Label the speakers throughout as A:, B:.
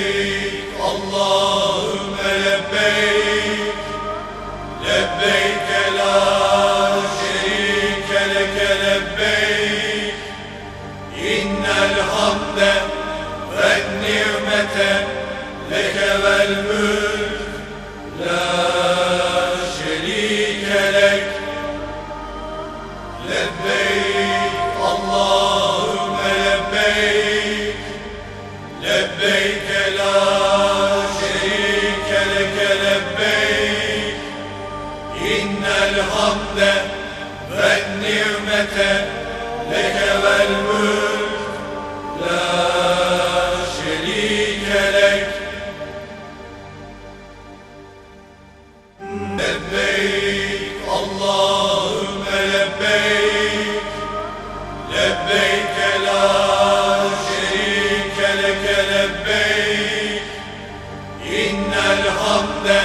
A: lebbeyk Allahümme lebbeyk Lebbeyke la şerike leke lebbeyk ve nimete leke vel mülk La hamde ve nimete leke vel mülk. La şerike lek. Lebbeyk Allahümme lebbeyk. Lebbeyk la şerike leke lebbeyk. İnnel hamde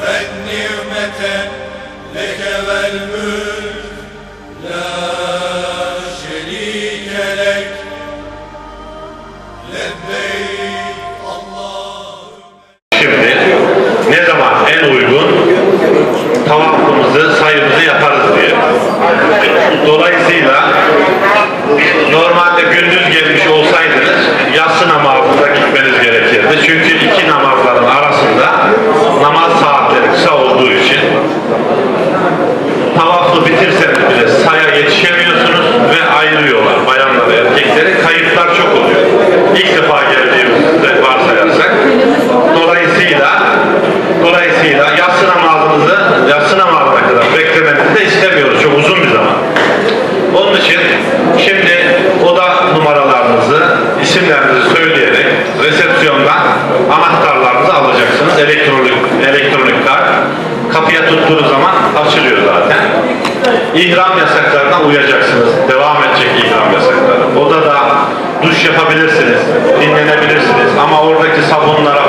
A: ve nimete
B: Şimdi ne zaman en uygun tavafımızı sayımızı yaparız diye. Dolayısıyla normalde gündüz gelmiş olsaydınız yatsı namazına gitmeniz gerekirdi. Çünkü resepsiyondan anahtarlarınızı alacaksınız. Elektronik elektronik kart. Kapıya tuttuğunuz zaman açılıyor zaten. İhram yasaklarına uyacaksınız. Devam edecek ihram yasakları. Odada duş yapabilirsiniz, dinlenebilirsiniz ama oradaki sabunlara.